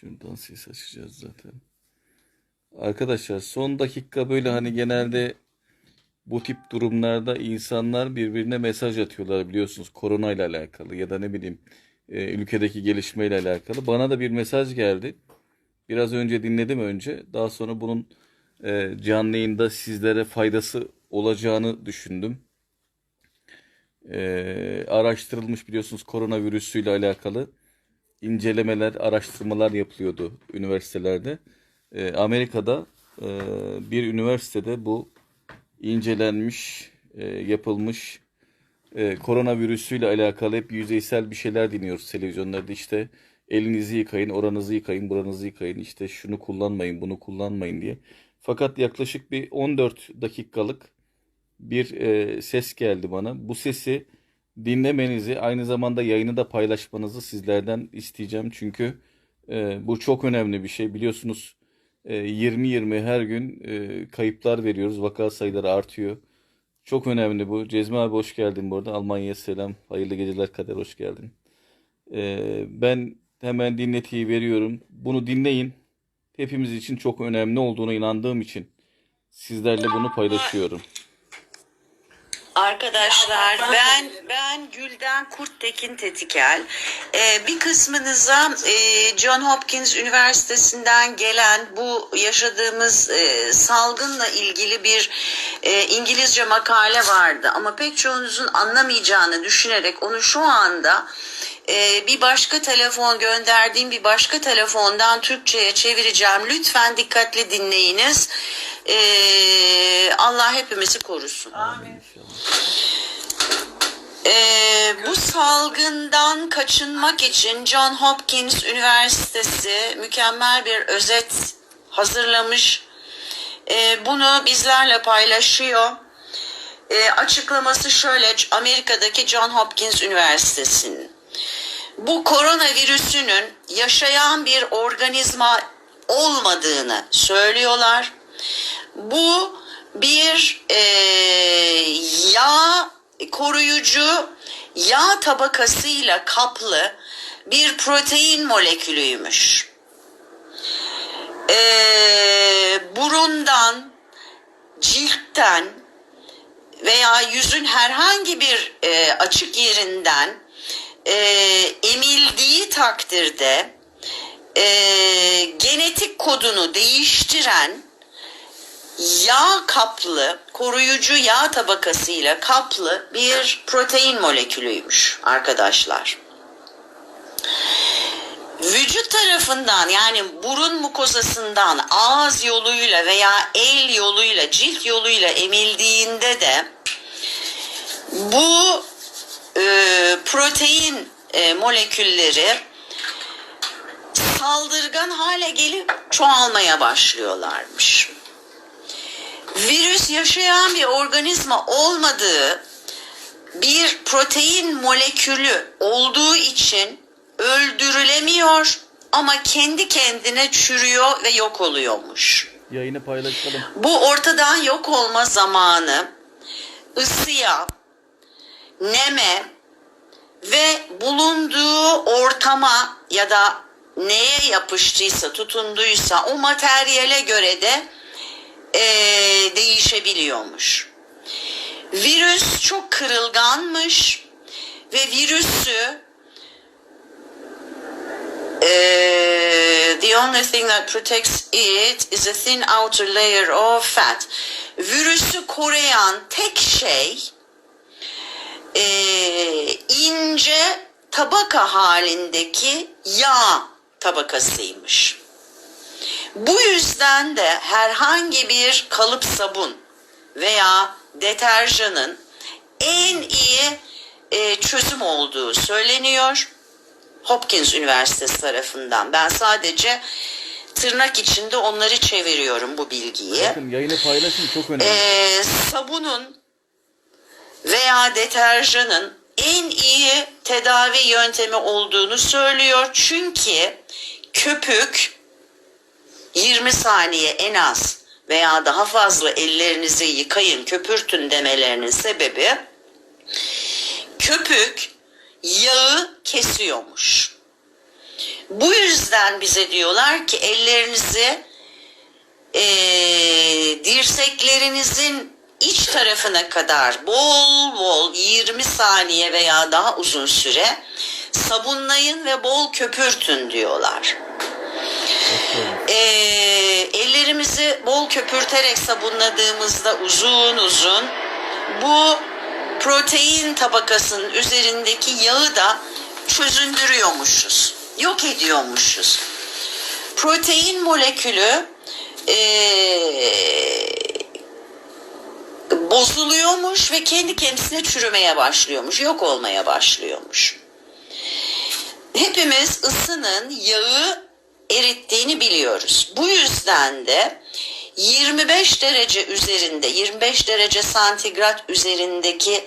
Şuradan ses açacağız zaten. Arkadaşlar son dakika böyle hani genelde bu tip durumlarda insanlar birbirine mesaj atıyorlar biliyorsunuz korona ile alakalı ya da ne bileyim e, ülkedeki gelişmeyle alakalı. Bana da bir mesaj geldi. Biraz önce dinledim önce. Daha sonra bunun e, canlı yayında sizlere faydası olacağını düşündüm. E, araştırılmış biliyorsunuz koronavirüsüyle alakalı incelemeler, araştırmalar yapılıyordu üniversitelerde. E, Amerika'da e, bir üniversitede bu incelenmiş, e, yapılmış e, koronavirüsüyle alakalı hep yüzeysel bir şeyler dinliyoruz televizyonlarda işte elinizi yıkayın, oranızı yıkayın, buranızı yıkayın, işte şunu kullanmayın, bunu kullanmayın diye. Fakat yaklaşık bir 14 dakikalık bir e, ses geldi bana. Bu sesi dinlemenizi, aynı zamanda yayını da paylaşmanızı sizlerden isteyeceğim. Çünkü e, bu çok önemli bir şey. Biliyorsunuz e, 20-20 her gün e, kayıplar veriyoruz. Vaka sayıları artıyor. Çok önemli bu. Cezmi abi hoş geldin bu arada. Almanya'ya selam. Hayırlı geceler Kader hoş geldin. Ee, ben hemen dinletiyi veriyorum. Bunu dinleyin. Hepimiz için çok önemli olduğuna inandığım için sizlerle bunu paylaşıyorum. Arkadaşlar ben ben Gülden Kurttekin Tetikel. Ee, bir kısmınıza e, John Hopkins Üniversitesi'nden gelen bu yaşadığımız e, salgınla ilgili bir e, İngilizce makale vardı. Ama pek çoğunuzun anlamayacağını düşünerek onu şu anda e, bir başka telefon gönderdiğim bir başka telefondan Türkçe'ye çevireceğim. Lütfen dikkatli dinleyiniz. E, Allah hepimizi korusun. Ee, bu salgından kaçınmak için John Hopkins Üniversitesi mükemmel bir özet hazırlamış. Ee, bunu bizlerle paylaşıyor. Ee, açıklaması şöyle Amerika'daki John Hopkins Üniversitesi'nin. Bu koronavirüsünün yaşayan bir organizma olmadığını söylüyorlar. Bu bir e, yağ koruyucu yağ tabakasıyla kaplı bir protein molekülüymüş. E, burundan, ciltten veya yüzün herhangi bir e, açık yerinden e, emildiği takdirde e, genetik kodunu değiştiren yağ kaplı, koruyucu yağ tabakasıyla kaplı bir protein molekülüymüş arkadaşlar. Vücut tarafından yani burun mukozasından ağız yoluyla veya el yoluyla, cilt yoluyla emildiğinde de bu e, protein e, molekülleri saldırgan hale gelip çoğalmaya başlıyorlarmış virüs yaşayan bir organizma olmadığı bir protein molekülü olduğu için öldürülemiyor ama kendi kendine çürüyor ve yok oluyormuş. Yayını paylaşalım. Bu ortadan yok olma zamanı ısıya, neme ve bulunduğu ortama ya da neye yapıştıysa, tutunduysa o materyale göre de e, değişebiliyormuş. Virüs çok kırılganmış ve virüsü e, the only thing that protects it is a thin outer layer of fat. Virüsü koruyan tek şey e, ince tabaka halindeki yağ tabakasıymış. Bu yüzden de herhangi bir kalıp sabun veya deterjanın en iyi e, çözüm olduğu söyleniyor. Hopkins Üniversitesi tarafından. Ben sadece tırnak içinde onları çeviriyorum bu bilgiyi. Bakın yayını paylaşın çok önemli. Ee, sabunun veya deterjanın en iyi tedavi yöntemi olduğunu söylüyor. Çünkü köpük 20 saniye en az veya daha fazla ellerinizi yıkayın, köpürtün demelerinin sebebi köpük yağı kesiyormuş. Bu yüzden bize diyorlar ki ellerinizi eee, dirseklerinizin iç tarafına kadar bol bol 20 saniye veya daha uzun süre sabunlayın ve bol köpürtün diyorlar. Eee, ellerimizi bol köpürterek sabunladığımızda uzun uzun bu protein tabakasının üzerindeki yağı da çözündürüyormuşuz. Yok ediyormuşuz. Protein molekülü eee, bozuluyormuş ve kendi kendisine çürümeye başlıyormuş. Yok olmaya başlıyormuş. Hepimiz ısının yağı erittiğini biliyoruz. Bu yüzden de 25 derece üzerinde 25 derece santigrat üzerindeki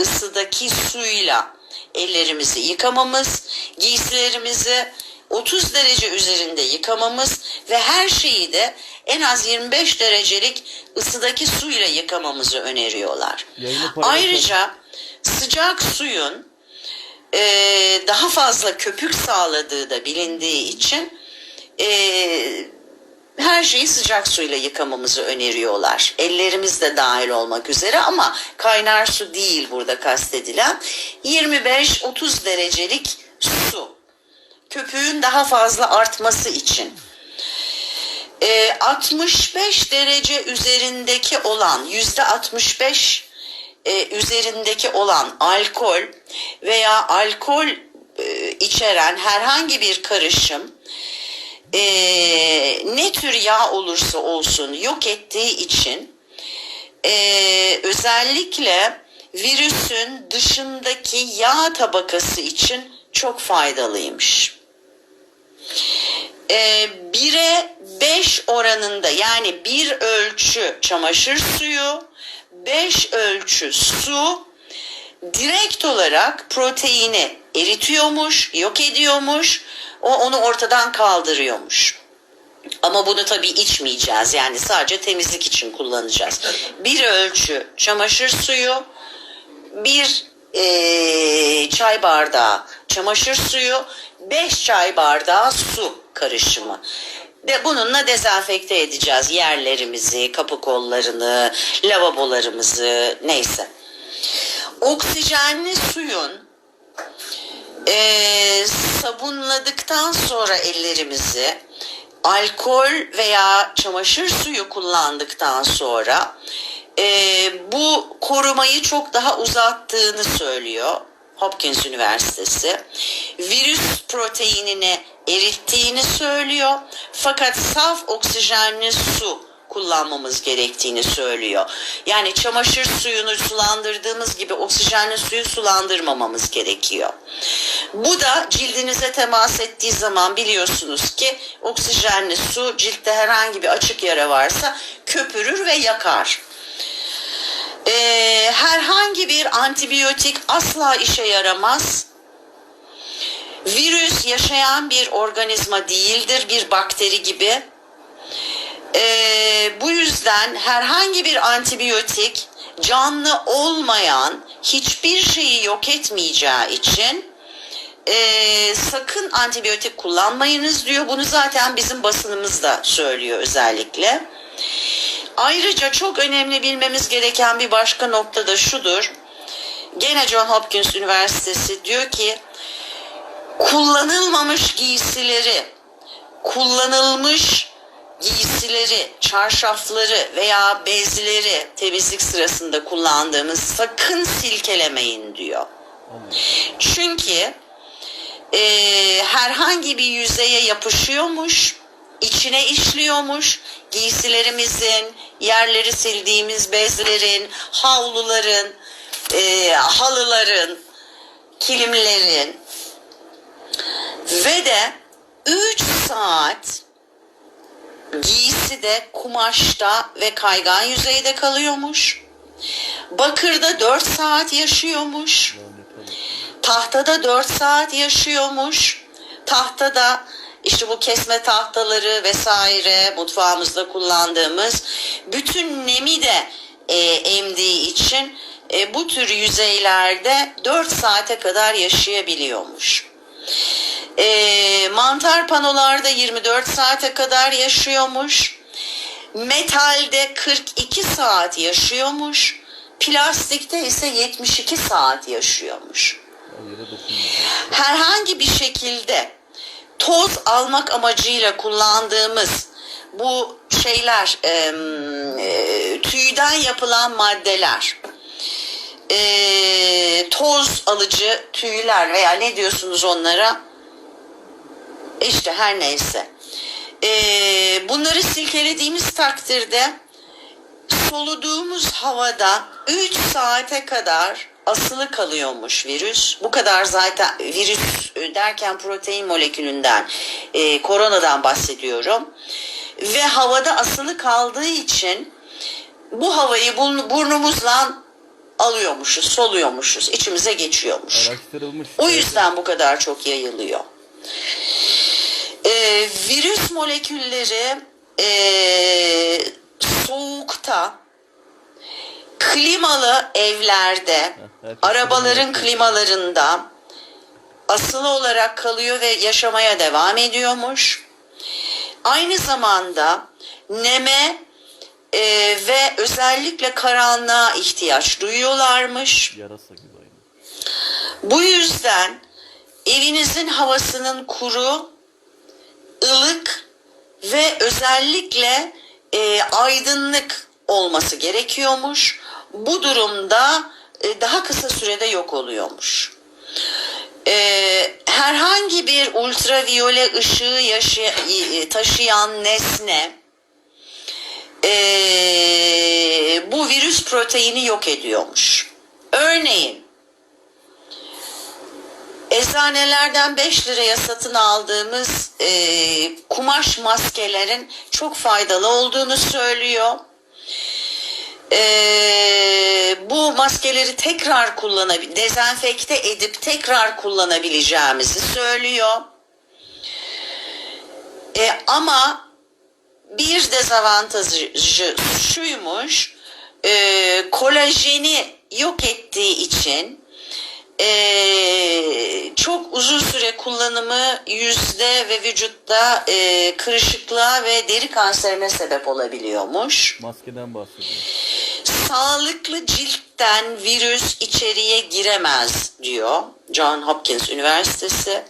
ısıdaki suyla ellerimizi yıkamamız, giysilerimizi 30 derece üzerinde yıkamamız ve her şeyi de en az 25 derecelik ısıdaki suyla yıkamamızı öneriyorlar. Ayrıca sıcak suyun e, daha fazla köpük sağladığı da bilindiği için e, her şeyi sıcak suyla yıkamamızı öneriyorlar. Ellerimiz de dahil olmak üzere ama kaynar su değil burada kastedilen 25-30 derecelik su. Köpüğün daha fazla artması için. E, 65 derece üzerindeki olan yüzde 65 e, üzerindeki olan alkol veya alkol e, içeren herhangi bir karışım e, ne tür yağ olursa olsun yok ettiği için e, özellikle virüsün dışındaki yağ tabakası için çok faydalıymış. E, 1'e 5 oranında yani bir ölçü çamaşır suyu, 5 ölçü su direkt olarak proteini eritiyormuş, yok ediyormuş, o onu ortadan kaldırıyormuş. Ama bunu tabii içmeyeceğiz yani sadece temizlik için kullanacağız. Bir ölçü çamaşır suyu, bir eee, çay bardağı çamaşır suyu, beş çay bardağı su karışımı. De bununla dezenfekte edeceğiz yerlerimizi, kapı kollarını, lavabolarımızı neyse. Oksijenli suyun eee, sabunladıktan sonra ellerimizi alkol veya çamaşır suyu kullandıktan sonra eee, bu korumayı çok daha uzattığını söylüyor Hopkins Üniversitesi. Virüs proteinini erittiğini söylüyor. Fakat saf oksijenli su kullanmamız gerektiğini söylüyor. Yani çamaşır suyunu sulandırdığımız gibi oksijenli suyu sulandırmamamız gerekiyor. Bu da cildinize temas ettiği zaman biliyorsunuz ki oksijenli su ciltte herhangi bir açık yara varsa köpürür ve yakar. Ee, herhangi bir antibiyotik asla işe yaramaz. Virüs yaşayan bir organizma değildir, bir bakteri gibi. Ee, bu yüzden herhangi bir antibiyotik canlı olmayan hiçbir şeyi yok etmeyeceği için ee, sakın antibiyotik kullanmayınız diyor. Bunu zaten bizim basınımız da söylüyor özellikle. Ayrıca çok önemli bilmemiz gereken bir başka nokta da şudur. Gene John Hopkins Üniversitesi diyor ki kullanılmamış giysileri, kullanılmış giysileri, çarşafları veya bezleri temizlik sırasında kullandığımız sakın silkelemeyin diyor. Çünkü e, herhangi bir yüzeye yapışıyormuş, içine işliyormuş. Giysilerimizin, yerleri sildiğimiz bezlerin, havluların, e, halıların, kilimlerin ve de 3 saat giysi de kumaşta ve kaygan yüzeyde kalıyormuş. Bakırda 4 saat yaşıyormuş. Tahtada 4 saat yaşıyormuş. Tahtada işte bu kesme tahtaları vesaire mutfağımızda kullandığımız bütün nemi de e, emdiği için e, bu tür yüzeylerde 4 saate kadar yaşayabiliyormuş. Ee, mantar panolarda 24 saate kadar yaşıyormuş. Metalde 42 saat yaşıyormuş. Plastikte ise 72 saat yaşıyormuş. Herhangi bir şekilde toz almak amacıyla kullandığımız bu şeyler em, e, tüyden yapılan maddeler e, toz alıcı tüyler veya ne diyorsunuz onlara? İşte her neyse. E, bunları silkelediğimiz takdirde soluduğumuz havada 3 saate kadar asılı kalıyormuş virüs. Bu kadar zaten virüs e, derken protein molekülünden, e, koronadan bahsediyorum. Ve havada asılı kaldığı için bu havayı burn- burnumuzla alıyormuşuz, soluyormuşuz, içimize geçiyormuş. O yüzden bu kadar çok yayılıyor. Ee, virüs molekülleri ee, soğukta, klimalı evlerde, arabaların klima klimalarında asılı olarak kalıyor ve yaşamaya devam ediyormuş. Aynı zamanda neme ee, ve özellikle karanlığa ihtiyaç duyuyorlarmış. Bu yüzden evinizin havasının kuru, ılık ve özellikle e, aydınlık olması gerekiyormuş. Bu durumda e, daha kısa sürede yok oluyormuş. E, herhangi bir ultraviyole ışığı e, taşıyan nesne bu virüs proteini yok ediyormuş. Örneğin Eczanelerden 5 liraya satın aldığımız e, kumaş maskelerin çok faydalı olduğunu söylüyor. E, bu maskeleri tekrar kullanabil, dezenfekte edip tekrar kullanabileceğimizi söylüyor. E, ama bir dezavantajı şuymuş, e, kolajeni yok ettiği için ee, çok uzun süre kullanımı yüzde ve vücutta e, kırışıklığa ve deri kanserine sebep olabiliyormuş. Maskeden bahsediyor. Sağlıklı ciltten virüs içeriye giremez diyor John Hopkins Üniversitesi.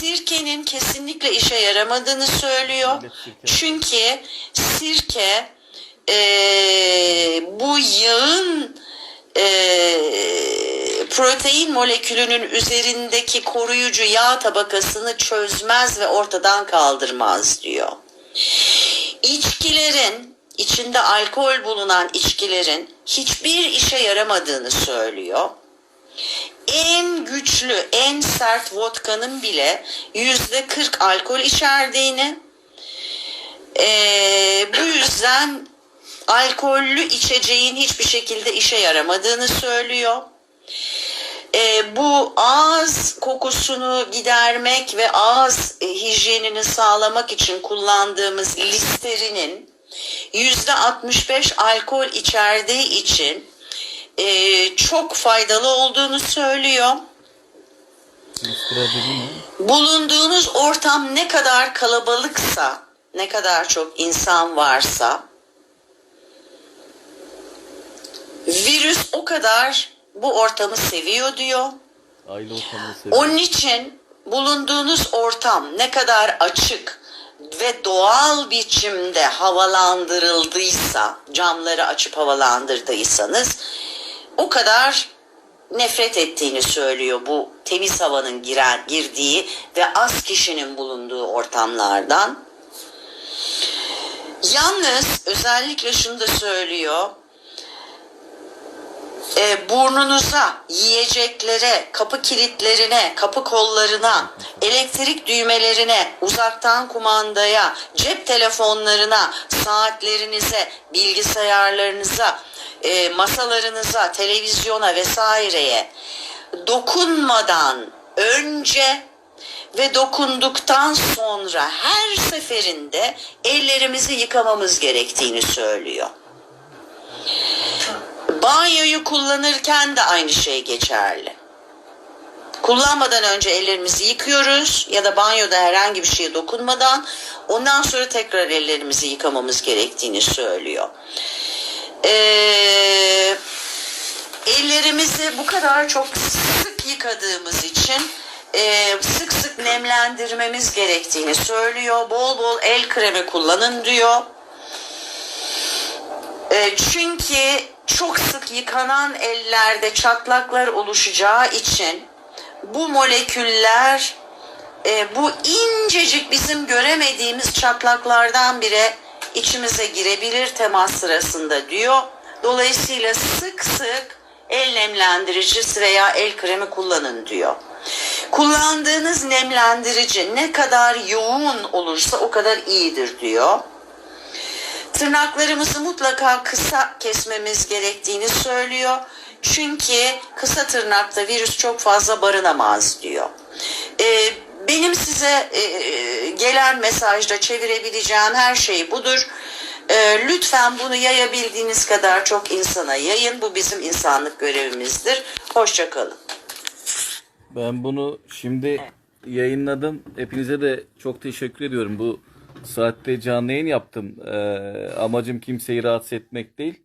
Sirkenin kesinlikle işe yaramadığını söylüyor. Çünkü sirke e, bu yağın e, protein molekülünün üzerindeki koruyucu yağ tabakasını çözmez ve ortadan kaldırmaz diyor. İçkilerin içinde alkol bulunan içkilerin hiçbir işe yaramadığını söylüyor. En güçlü, en sert vodkanın bile yüzde 40 alkol içerdiğini, ee, bu yüzden alkollü içeceğin hiçbir şekilde işe yaramadığını söylüyor. Ee, bu ağız kokusunu gidermek ve ağız e, hijyenini sağlamak için kullandığımız listerinin yüzde 65 alkol içerdiği için e, çok faydalı olduğunu söylüyor. Bulunduğunuz ortam ne kadar kalabalıksa, ne kadar çok insan varsa virüs o kadar bu ortamı seviyor diyor. Aile ortamını seviyor. Onun için bulunduğunuz ortam ne kadar açık ve doğal biçimde havalandırıldıysa, camları açıp havalandırdıysanız o kadar nefret ettiğini söylüyor bu temiz havanın giren, girdiği ve az kişinin bulunduğu ortamlardan. Yalnız özellikle şunu da söylüyor e, burnunuza, yiyeceklere, kapı kilitlerine, kapı kollarına, elektrik düğmelerine, uzaktan kumandaya, cep telefonlarına, saatlerinize, bilgisayarlarınıza, e, masalarınıza, televizyona vesaireye dokunmadan önce ve dokunduktan sonra her seferinde ellerimizi yıkamamız gerektiğini söylüyor. Banyoyu kullanırken de aynı şey geçerli. kullanmadan önce ellerimizi yıkıyoruz ya da banyoda herhangi bir şeye dokunmadan ondan sonra tekrar ellerimizi yıkamamız gerektiğini söylüyor. Ee, ellerimizi bu kadar çok sık yıkadığımız için e, sık sık nemlendirmemiz gerektiğini söylüyor. Bol bol el kremi kullanın diyor. E, çünkü çok sık yıkanan ellerde çatlaklar oluşacağı için bu moleküller e, bu incecik bizim göremediğimiz çatlaklardan biri içimize girebilir temas sırasında diyor. Dolayısıyla sık sık el nemlendiricisi veya el kremi kullanın diyor. Kullandığınız nemlendirici ne kadar yoğun olursa o kadar iyidir diyor. Tırnaklarımızı mutlaka kısa kesmemiz gerektiğini söylüyor. Çünkü kısa tırnakta virüs çok fazla barınamaz diyor. Ee, benim size e, gelen mesajda çevirebileceğim her şey budur. Ee, lütfen bunu yayabildiğiniz kadar çok insana yayın. Bu bizim insanlık görevimizdir. Hoşçakalın. Ben bunu şimdi yayınladım. Hepinize de çok teşekkür ediyorum. Bu saatte canlı yayın yaptım. Ee, amacım kimseyi rahatsız etmek değil.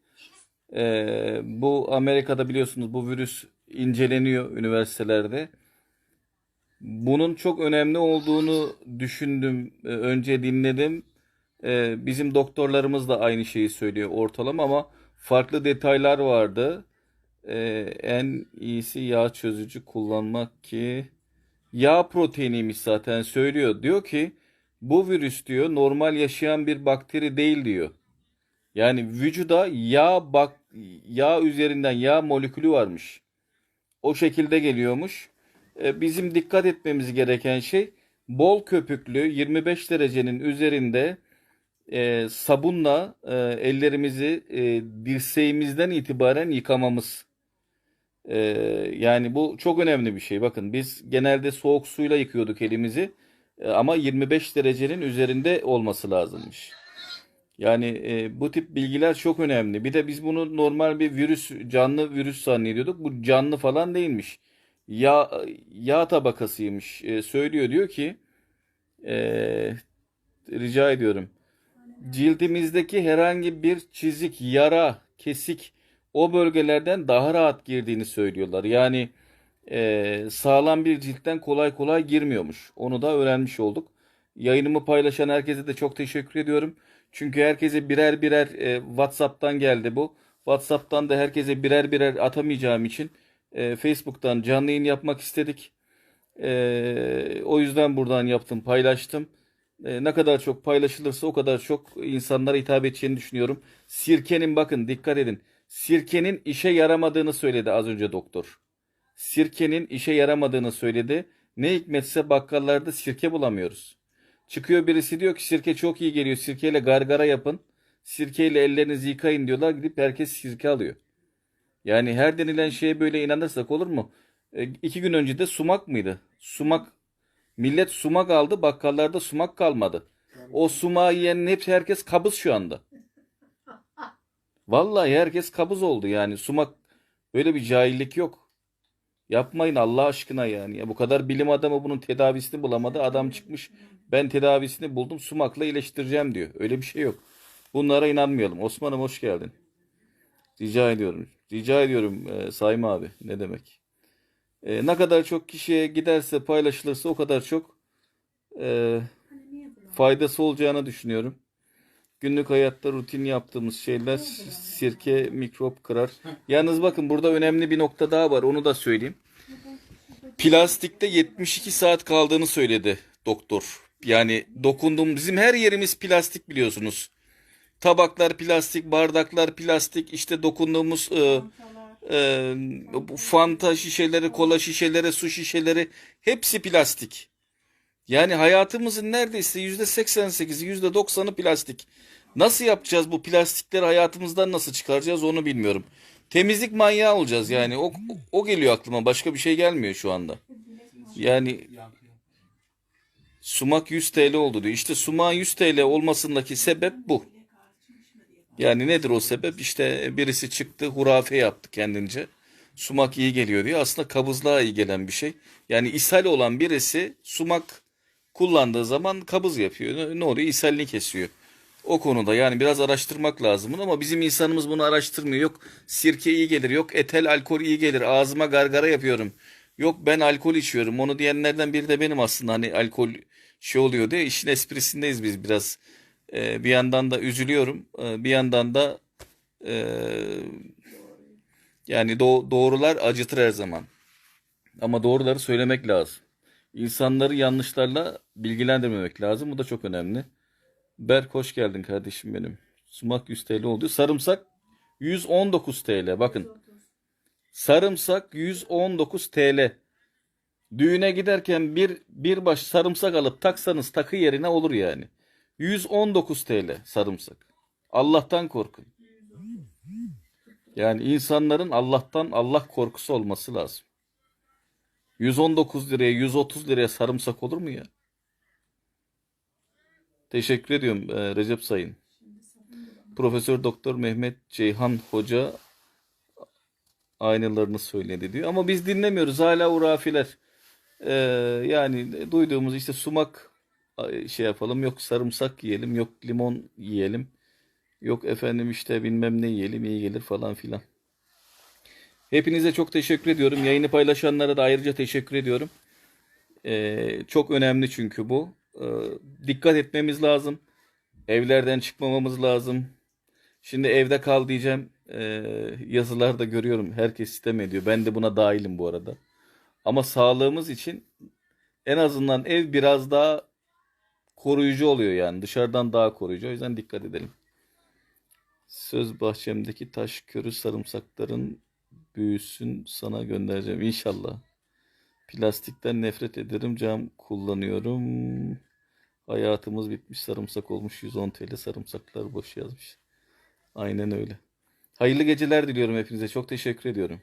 Ee, bu Amerika'da biliyorsunuz bu virüs inceleniyor üniversitelerde. Bunun çok önemli olduğunu düşündüm. Ee, önce dinledim. Ee, bizim doktorlarımız da aynı şeyi söylüyor ortalama ama farklı detaylar vardı. Ee, en iyisi yağ çözücü kullanmak ki yağ proteiniymiş zaten söylüyor. Diyor ki bu virüs diyor normal yaşayan bir bakteri değil diyor. Yani vücuda yağ bak yağ üzerinden yağ molekülü varmış. O şekilde geliyormuş. Ee, bizim dikkat etmemiz gereken şey bol köpüklü 25 derecenin üzerinde e, sabunla e, ellerimizi e, dirseğimizden itibaren yıkamamız. E, yani bu çok önemli bir şey. Bakın biz genelde soğuk suyla yıkıyorduk elimizi E, ama 25 derecenin üzerinde olması lazımmış. Yani e, bu tip bilgiler çok önemli. Bir de biz bunu normal bir virüs, canlı virüs zannediyorduk. Bu canlı falan değilmiş. Yağ, yağ tabakasıymış. E, söylüyor diyor ki e, rica ediyorum. Cildimizdeki herhangi bir çizik, yara, kesik o bölgelerden daha rahat girdiğini söylüyorlar. Yani e, sağlam bir ciltten kolay kolay girmiyormuş. Onu da öğrenmiş olduk. Yayınımı paylaşan herkese de çok teşekkür ediyorum. Çünkü herkese birer birer e, WhatsApp'tan geldi bu. WhatsApp'tan da herkese birer birer atamayacağım için e, Facebook'tan canlı yayın yapmak istedik. E, o yüzden buradan yaptım, paylaştım. E, ne kadar çok paylaşılırsa o kadar çok insanlara hitap edeceğini düşünüyorum. Sirkenin bakın dikkat edin. Sirkenin işe yaramadığını söyledi az önce doktor. Sirkenin işe yaramadığını söyledi. Ne hikmetse bakkallarda sirke bulamıyoruz. Çıkıyor birisi diyor ki sirke çok iyi geliyor. Sirkeyle gargara yapın. Sirkeyle ellerinizi yıkayın diyorlar. Gidip herkes sirke alıyor. Yani her denilen şeye böyle inanırsak olur mu? E, iki gün önce de sumak mıydı? Sumak Millet sumak aldı, bakkallarda sumak kalmadı. O sumağı yiyenin hepsi herkes kabız şu anda. Vallahi herkes kabız oldu yani. Sumak böyle bir cahillik yok. Yapmayın Allah aşkına yani. Ya bu kadar bilim adamı bunun tedavisini bulamadı. Adam çıkmış ben tedavisini buldum sumakla iyileştireceğim diyor. Öyle bir şey yok. Bunlara inanmayalım. Osman'ım hoş geldin. Rica ediyorum. Rica ediyorum e, Sayın abi. Ne demek? E, ne kadar çok kişiye giderse paylaşılırsa o kadar çok e, faydası olacağını düşünüyorum. Günlük hayatta rutin yaptığımız şeyler sirke mikrop kırar. Yalnız bakın burada önemli bir nokta daha var onu da söyleyeyim. Plastikte 72 saat kaldığını söyledi doktor. Yani dokunduğum bizim her yerimiz plastik biliyorsunuz. Tabaklar plastik, bardaklar plastik, işte dokunduğumuz e, e, fanta şişeleri, kola şişeleri, su şişeleri hepsi plastik. Yani hayatımızın neredeyse yüzde 88'i, yüzde 90'ı plastik. Nasıl yapacağız bu plastikleri hayatımızdan nasıl çıkaracağız onu bilmiyorum. Temizlik manyağı olacağız yani. O, o geliyor aklıma. Başka bir şey gelmiyor şu anda. Yani sumak 100 TL oldu diyor. İşte sumağın 100 TL olmasındaki sebep bu. Yani nedir o sebep? İşte birisi çıktı hurafe yaptı kendince. sumak iyi geliyor diye. Aslında kabızlığa iyi gelen bir şey. Yani ishal olan birisi sumak kullandığı zaman kabız yapıyor. Ne oluyor? İshalini kesiyor. O konuda yani biraz araştırmak lazım bunu ama bizim insanımız bunu araştırmıyor. Yok sirke iyi gelir, yok etel alkol iyi gelir, ağzıma gargara yapıyorum. Yok ben alkol içiyorum. Onu diyenlerden biri de benim aslında. Hani alkol şey oluyor diye işin esprisindeyiz biz biraz. Ee, bir yandan da üzülüyorum. Ee, bir yandan da e, yani do- doğrular acıtır her zaman. Ama doğruları söylemek lazım. İnsanları yanlışlarla bilgilendirmemek lazım. Bu da çok önemli. Berk hoş geldin kardeşim benim. Sumak 100 TL oldu. Sarımsak 119 TL. Bakın. Sarımsak 119 TL. Düğüne giderken bir bir baş sarımsak alıp taksanız takı yerine olur yani. 119 TL sarımsak. Allah'tan korkun. Yani insanların Allah'tan Allah korkusu olması lazım. 119 liraya 130 liraya sarımsak olur mu ya? Teşekkür ediyorum e, Recep Sayın. Profesör Doktor Mehmet Ceyhan Hoca aynalarını söyledi diyor. Ama biz dinlemiyoruz hala hurafiler. Ee, yani duyduğumuz işte sumak şey yapalım yok sarımsak yiyelim yok limon yiyelim yok efendim işte bilmem ne yiyelim iyi gelir falan filan. Hepinize çok teşekkür ediyorum. Yayını paylaşanlara da ayrıca teşekkür ediyorum. Ee, çok önemli çünkü bu. Ee, dikkat etmemiz lazım. Evlerden çıkmamamız lazım. Şimdi evde kal diyeceğim. Ee, yazılarda görüyorum. Herkes sistem ediyor. Ben de buna dahilim bu arada. Ama sağlığımız için en azından ev biraz daha koruyucu oluyor yani. Dışarıdan daha koruyucu. O yüzden dikkat edelim. Söz bahçemdeki taş körü sarımsakların büyüsün sana göndereceğim inşallah. Plastikten nefret ederim. Cam kullanıyorum. Hayatımız bitmiş sarımsak olmuş 110 TL sarımsaklar boş yazmış. Aynen öyle. Hayırlı geceler diliyorum hepinize. Çok teşekkür ediyorum.